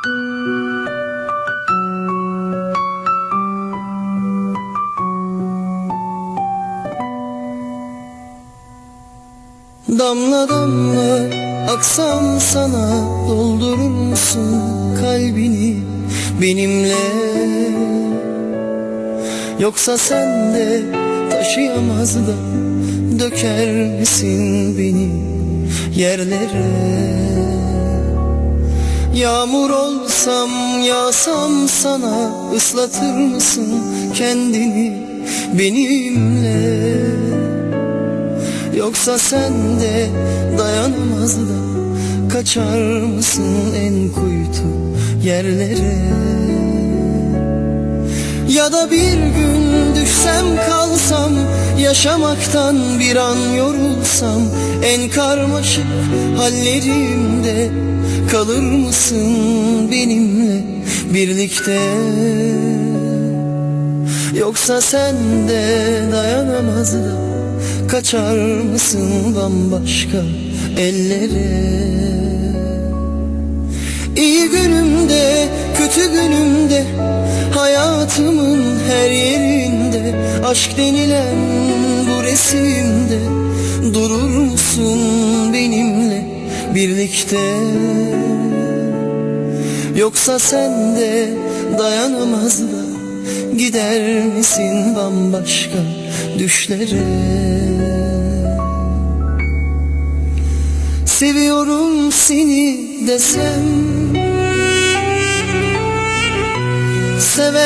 Damla damla aksam sana doldurur musun kalbini benimle? Yoksa sen de taşıyamaz da döker misin beni yerlere Yağmur olsam yağsam sana ıslatır mısın kendini benimle? Yoksa sen de dayanamaz da Kaçar mısın en kuytu yerlere? Ya da bir gün düşsem Yaşamaktan bir an yorulsam En karmaşık hallerimde Kalır mısın benimle birlikte? Yoksa sen de dayanamaz da Kaçar mısın bambaşka ellere? İyi günümde kötü günümde Hayatımın Aşk denilen bu resimde Durur musun benimle birlikte? Yoksa sen de dayanamaz da Gider misin bambaşka düşlere? Seviyorum seni desem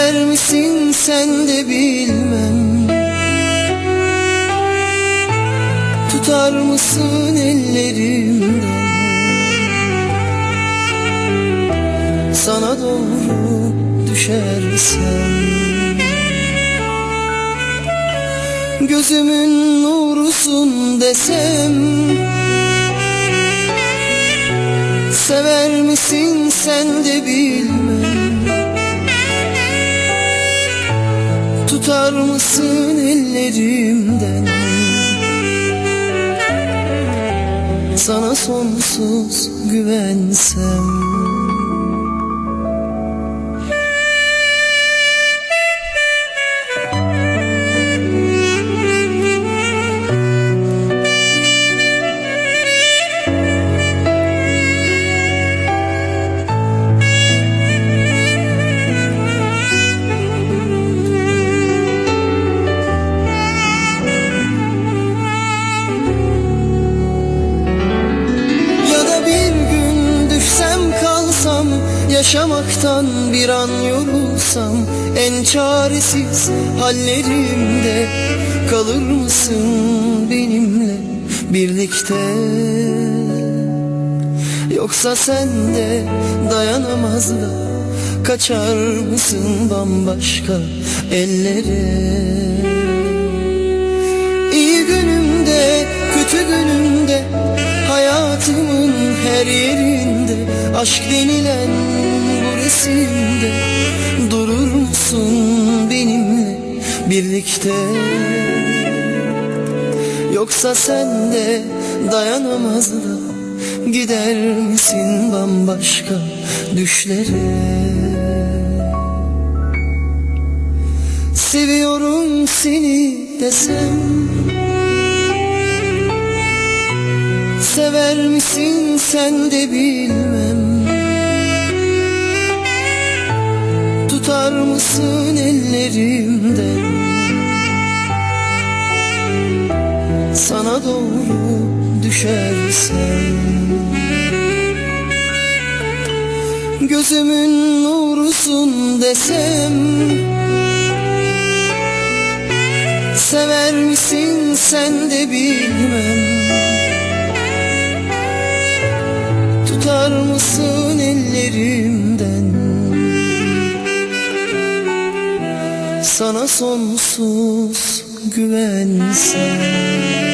Sever misin sen de bilmem. Tutar mısın ellerimden Sana doğru düşersem. Gözümün nurusun desem. Sever misin sen de bilmem Tutar mısın ellerimden? Sana sonsuz güvensem Yaşamaktan bir an yorulsam En çaresiz hallerimde Kalır mısın benimle birlikte? Yoksa sen de dayanamaz da Kaçar mısın bambaşka ellere? İyi günümde, kötü günümde Hayatımın her yerinde Aşk denilen bu resimde Durur musun benimle birlikte. Yoksa sen de dayanamaz da Gider misin bambaşka düşlere? Seviyorum seni desem Sever misin? Sen de bilmem. Tutar mısın ellerimden? Sana doğru düşersem. Gözümün nurusun desem. Sever misin? Sen de bilmem Tutar mısın ellerimden? Sana sonsuz güvensem